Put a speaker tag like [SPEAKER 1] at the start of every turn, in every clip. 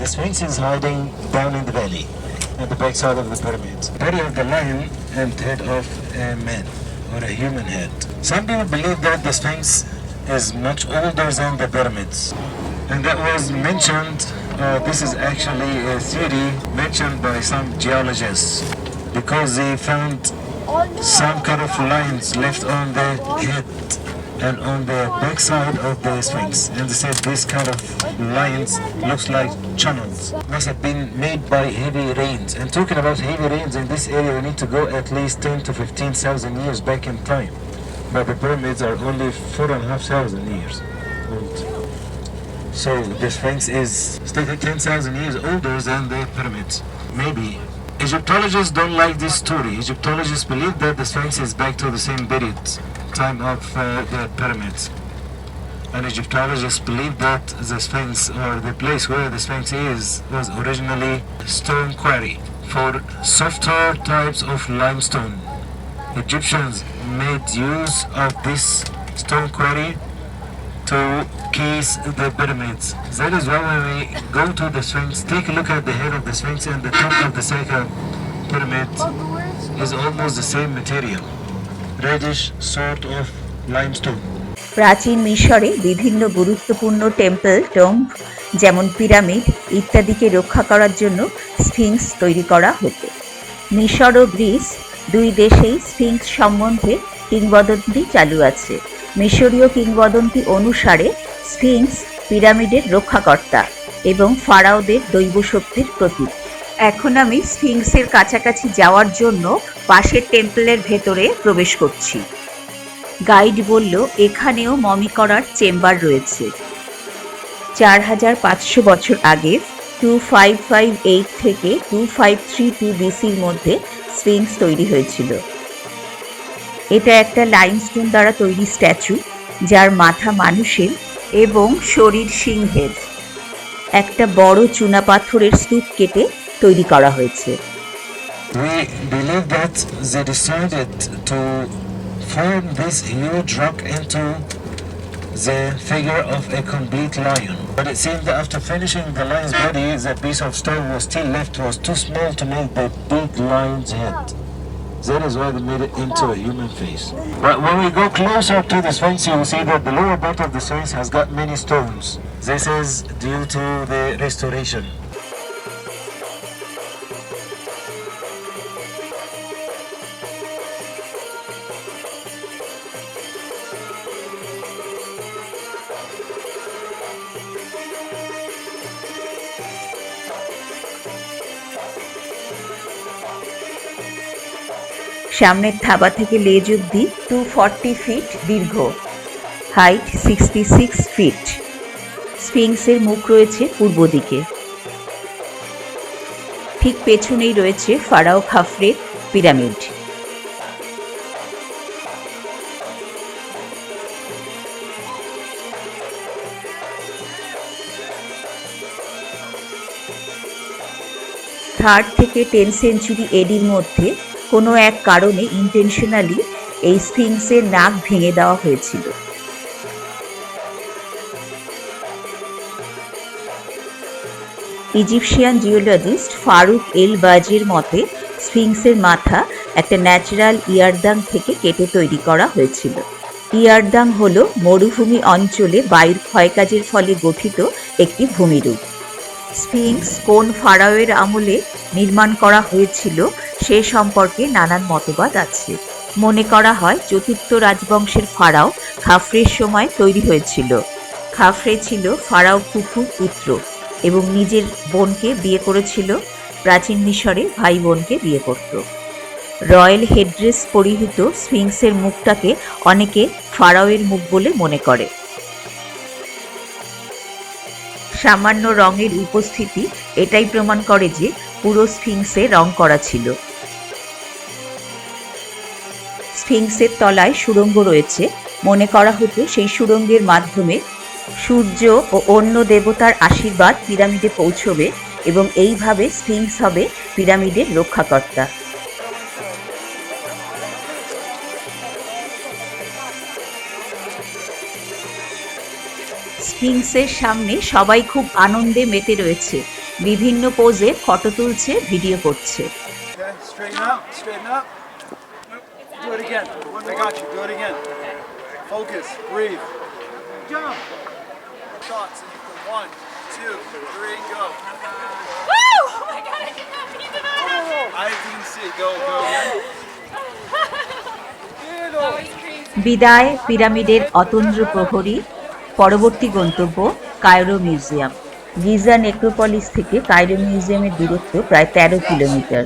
[SPEAKER 1] The Sphinx is hiding down in the valley, at the backside of the pyramids. Body of the lion and head of a man, or a human head. Some people believe that the Sphinx is much older than the pyramids. And that was mentioned, uh, this is actually a theory mentioned by some geologists because they found some kind of lines left on the head and on the backside of the Sphinx. And they said this kind of lines looks like channels. Must have been made by heavy rains. And talking about heavy rains in this area, we need to go at least 10 to 15,000 years back in time. But the pyramids are only four and a half thousand years old. So the Sphinx is still 10,000 years older than the pyramids. Maybe. Egyptologists don't like this story. Egyptologists believe that the Sphinx is back to the same period, time of uh, the pyramids. And Egyptologists believe that the Sphinx, or the place where the Sphinx is, was originally stone quarry for softer types of limestone. Egyptians made use of this stone quarry to case the pyramids. That is why when we go to the Sphinx, take a look at the head of the Sphinx and the top of the second pyramid is almost the same material. Reddish sort of limestone.
[SPEAKER 2] প্রাচীন মিশরে বিভিন্ন গুরুত্বপূর্ণ temple tomb যেমন pyramid ইত্যাদিকে রক্ষা করার জন্য Sphinx তৈরি করা হতো মিশর ও গ্রিস দুই দেশেই স্ফিংস সম্বন্ধে কিংবদন্তি চালু আছে মিশরীয় কিংবদন্তি অনুসারে স্ফিংস পিরামিডের রক্ষাকর্তা এবং ফারাওদের দৈব শক্তির প্রতীক। এখন আমি স্ফিংসের কাছাকাছি যাওয়ার জন্য পাশের টেম্পলের ভেতরে প্রবেশ করছি। গাইড বলল, এখানেও মমি করার চেম্বার রয়েছে। চার হাজার পাঁচশো বছর আগে টু ফাইভ ফাইভ এইট থেকে টু ফাইভ থ্রি টু বিসির মধ্যে স্ফিংস তৈরি হয়েছিল। এটা একটা লাইমস্টোন দ্বারা তৈরি স্ট্যাচু যার মাথা মানুষের এবং শরীর সিংহের। একটা বড় চুনা পাথরের স্তূপ কেটে তৈরি করা হয়েছে।
[SPEAKER 1] The That is why they made it into a human face. But when we go closer to the Sphinx, you will see that the lower part of the Sphinx has got many stones. This is due to the restoration.
[SPEAKER 2] সামনের থাবা থেকে লেজ অব্দি two forty feet দীর্ঘ। Height sixty six feet স্ফিংসের মুখ রয়েছে পূর্ব দিকে। ঠিক পেছনেই রয়েছে ফারাও খাফরের পিরামিড। থার্ড থেকে টেন সেঞ্চুরি এডির মধ্যে কোনো এক কারণে ইন্টেনশনালি এই স্ফিংসের নাক ভেঙে দেওয়া হয়েছিল। ইজিপশিয়ান জিওলজিস্ট ফারুক এল বাজির মতে স্ফিংসের মাথা একটা ন্যাচারাল ইয়ারদাং থেকে কেটে তৈরি করা হয়েছিল। ইয়ারদাং হল মরুভূমি অঞ্চলে বায়ুর ক্ষয়কাজের ফলে গঠিত একটি ভূমিরূপ। স্ফিংস কোন ফারাওয়ের আমলে নির্মাণ করা হয়েছিল সে সম্পর্কে নানান মতবাদ আছে। মনে করা হয় চতুর্থ রাজবংশের ফারাও খাফরের সময় তৈরি হয়েছিল। খাফরে ছিল ফারাও কুফুর পুত্র এবং নিজের বোনকে বিয়ে করেছিল, প্রাচীন মিশরে ভাই বোনকে বিয়ে করত। রয়্যাল হেডড্রেস পরিহিত স্ফিংসের মুখটাকে অনেকে ফারাওয়ের মুখ বলে মনে করে। সামান্য রঙের উপস্থিতি এটাই প্রমাণ করে যে পুরো স্ফিংসে রং করা ছিল। স্ফিংসের তলায় সুড়ঙ্গ রয়েছে। মনে করা হতো সেই সুড়ঙ্গের মাধ্যমে সূর্য ও অন্য দেবতার আশীর্বাদ পিরামিডে পৌঁছবে এবং এইভাবে স্ফিংস হবে পিরামিডের রক্ষাকর্তা। স্ফিংসের সামনে সবাই খুব আনন্দে মেতে রয়েছে। বিভিন্ন পোজে ফটো তুলছে, ভিডিও করছে।
[SPEAKER 3] Again. I got you. Do it again. Focus. Breathe. Jump. Shots. One, two, three, go.
[SPEAKER 4] Woo! Oh my god, I did not mean to that.
[SPEAKER 3] I didn't see. Go, go.
[SPEAKER 2] বিদায় পিরামিডের অতন্দ্র প্রহরী পরবর্তী গন্তব্য Cairo museum Giza necropolis থেকে Cairo মিউজিয়ামের দূরত্ব প্রায় তেরো কিলোমিটার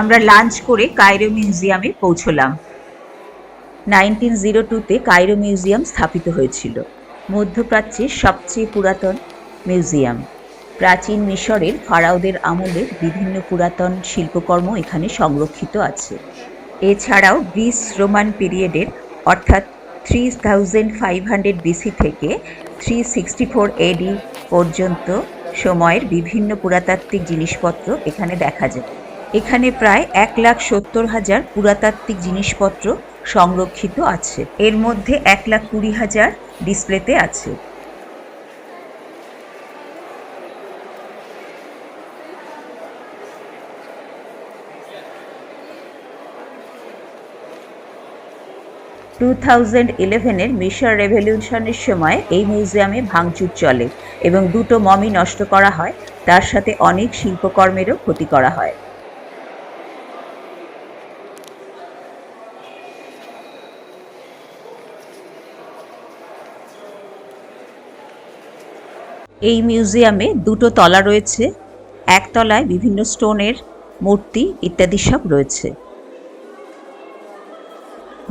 [SPEAKER 2] আমরা লাঞ্চ করে কায়রো মিউজিয়ামে পৌঁছলাম নাইনটিন জিরো টুতে কায়রো মিউজিয়াম স্থাপিত হয়েছিল মধ্যপ্রাচ্যের সবচেয়ে পুরাতন মিউজিয়াম। প্রাচীন মিশরের ফারাওদের আমলের বিভিন্ন পুরাতন শিল্পকর্ম এখানে সংরক্ষিত আছে। এছাড়াও গ্রিস রোমান পিরিয়ডের, অর্থাৎ three thousand five hundred BC থেকে থ্রি সিক্সটি ফোর এডি পর্যন্ত সময়ের বিভিন্ন পুরাতাত্ত্বিক জিনিসপত্র এখানে দেখা যায়। এখানে প্রায় এক লাখ সত্তর হাজার পুরাতাত্ত্বিক জিনিসপত্র সংরক্ষিত আছে। এর মধ্যে এক লাখ কুড়ি হাজার ডিসপ্লেতে আছে। টু থাউজেন্ড ইলেভেনের মিশর রেভলিউশনের সময় এই মিউজিয়ামে ভাঙচুর চলে এবং দুটো মমি নষ্ট করা হয়, তার সাথে অনেক শিল্পকর্মেরও ক্ষতি করা হয়। এই মিউজিয়ামে দুটো তলা রয়েছে, এক তলায় বিভিন্ন স্টোনের মূর্তি ইত্যাদি সব রয়েছে।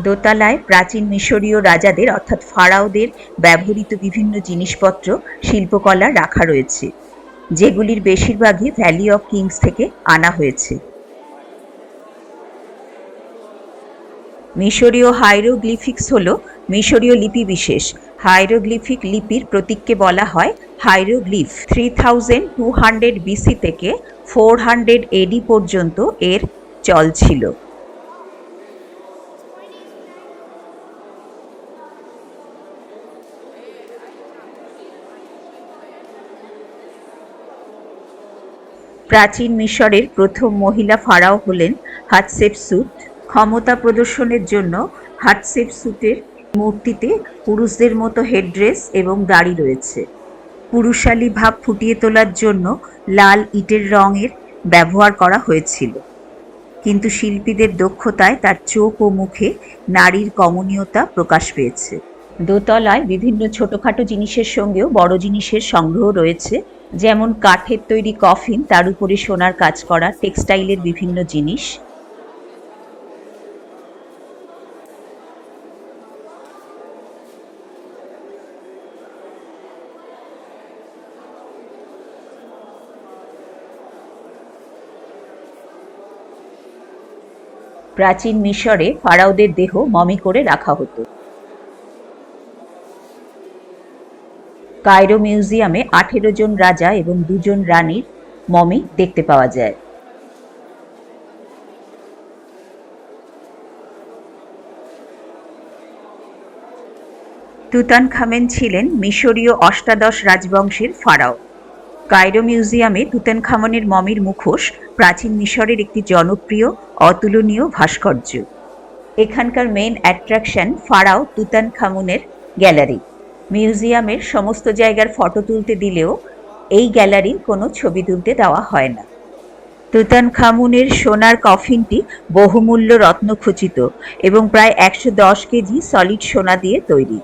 [SPEAKER 2] দোতলায় প্রাচীন মিশরীয় রাজাদের অর্থাৎ ফারাওদের ব্যবহৃত বিভিন্ন জিনিসপত্র, শিল্পকলা রাখা রয়েছে, যেগুলির বেশিরভাগই ভ্যালি অফ কিংস থেকে আনা হয়েছে। মিশরীয় হাইরোগ্লিফিক্স হল মিশরীয় লিপি বিশেষ। হাইরোগ্লিফিক লিপির প্রতীককে বলা হয় hieroglyph. Three thousand two hundred BC থেকে ফোর হান্ড্রেড এডি পর্যন্ত এর চল ছিল। প্রাচীন মিশরের প্রথম মহিলা ফারাও হলেন হাতসেপসুট ক্ষমতা প্রদর্শনের জন্য হাতসেপসুটের মূর্তিতে পুরুষদের মতো হেডড্রেস এবং দাড়ি রয়েছে। পুরুষালী ভাব ফুটিয়ে তোলার জন্য লাল ইটের রঙের ব্যবহার করা হয়েছিল। কিন্তু শিল্পীদের দক্ষতায় তার চোখ ও মুখে নারীর কমনীয়তা প্রকাশ পেয়েছে। দোতলায় বিভিন্ন ছোটখাটো জিনিসের সঙ্গেও বড় জিনিসের সংগ্রহ রয়েছে। যেমন কাঠের তৈরি কফিন, তার উপরে সোনার কাজ করা, টেক্সটাইলের বিভিন্ন জিনিস। প্রাচীন মিশরে ফারাওদের দেহ মমি করে রাখা হতো। কায়রো মিউজিয়ামে আঠেরো জন রাজা এবং দুজন রানীর মমি দেখতে পাওয়া যায়। তুতান খামেন ছিলেন মিশরীয় অষ্টাদশ রাজবংশের ফারাও। কায়রো মিউজিয়ামে তুতান খামনের মমির মুখোশ, প্রাচীন মিশরের একটি জনপ্রিয়, অতুলনীয় ভাস্কর্য। এখানকার মেন অ্যাট্রাকশন ফারাও তুতান খামুনের গ্যালারি মিউজিয়ামের সমস্ত জায়গার ফটো তুলতে দিলেও এই গ্যালারির কোনো ছবি তুলতে দেওয়া হয় না। তুতান খামুনের সোনার কফিনটি বহুমূল্য রত্নখচিত এবং প্রায় একশো দশ কেজি সলিড সোনা দিয়ে তৈরি।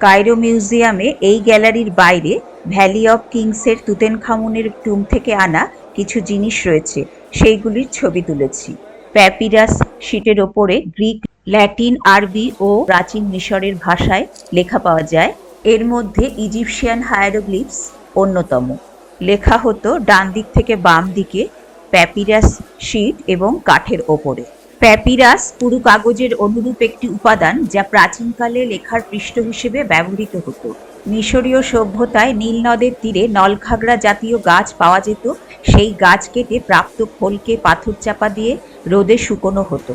[SPEAKER 2] কায়রো মিউজিয়ামে এই গ্যালারির বাইরে ভ্যালি অফ কিংসের তুতেন খামুনের টুম থেকে আনা কিছু জিনিস রয়েছে, সেইগুলির ছবি তুলেছি। প্যাপিরাস শিটের ওপরে গ্রিক, ল্যাটিন, আরবি ও প্রাচীন মিশরের ভাষায় লেখা পাওয়া যায়। এর মধ্যে ইজিপশিয়ান হায়ারোগ্লিপস অন্যতম। লেখা হতো ডান দিক থেকে বাম দিকে প্যাপিরাস শিট এবং কাঠের ওপরে। প্যাপিরাস পুরু কাগজের অনুরূপ একটি উপাদান যা প্রাচীনকালে লেখার পৃষ্ঠ হিসেবে ব্যবহৃত হতো। মিশরীয় সভ্যতায় নীল নদের তীরে নলখাগড়া জাতীয় গাছ পাওয়া যেত। সেই গাছ কেটে প্রাপ্ত খোলকে পাথর চাপা দিয়ে রোদে শুকনো হতো।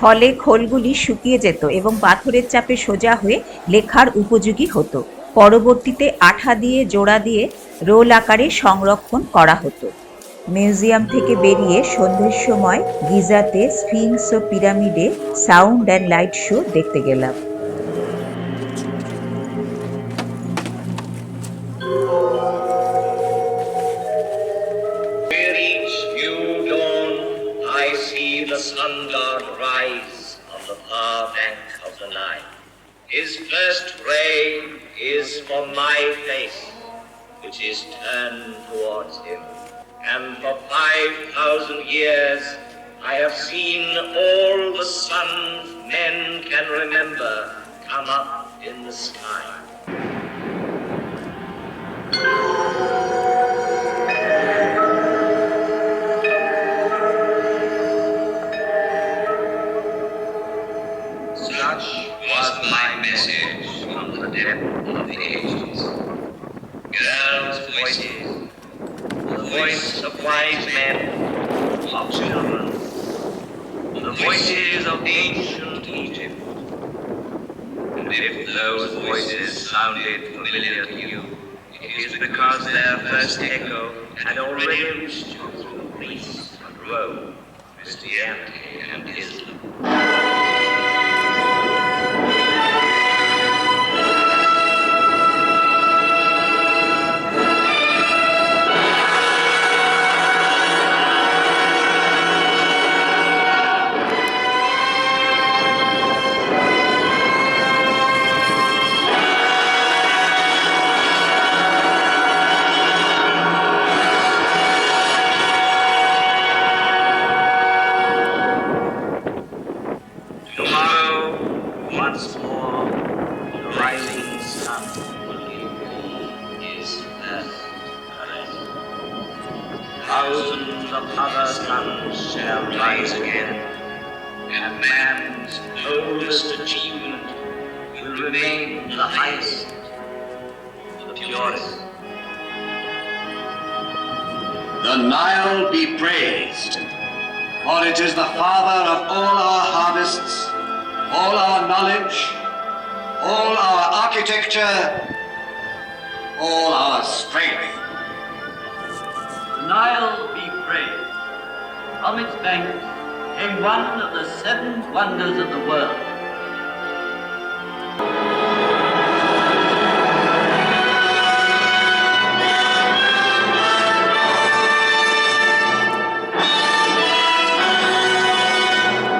[SPEAKER 2] ফলে খোলগুলি শুকিয়ে যেত এবং পাথরের চাপে সোজা হয়ে লেখার উপযোগী হতো। পরবর্তীতে আঠা দিয়ে জোড়া দিয়ে রোল আকারে সংরক্ষণ করা হতো। মিউজিয়াম থেকে বেরিয়ে সন্ধ্যের সময় গিজাতে স্ফিংস ও পিরামিডে সাউন্ড অ্যান্ড লাইট শো দেখতে গেলাম।
[SPEAKER 5] For my face, which is turned towards him. And for five thousand years, I have seen all the suns men can remember come up in the sky. Such was my message the depth of the ages. Girls' voices, the voice of wise men, of children, the voices of ancient Egypt. And if those voices sounded familiar to you, it is because their first echo had already reached you through Greece and Rome, Christianity and Islam. Other suns shall rise again, and man's oldest achievement will remain the highest, the purest.
[SPEAKER 6] The Nile be praised, for it is the father of all our harvests, all our knowledge, all our architecture, all our strength.
[SPEAKER 7] The Nile be praised. From its banks came one of the seven wonders of the world,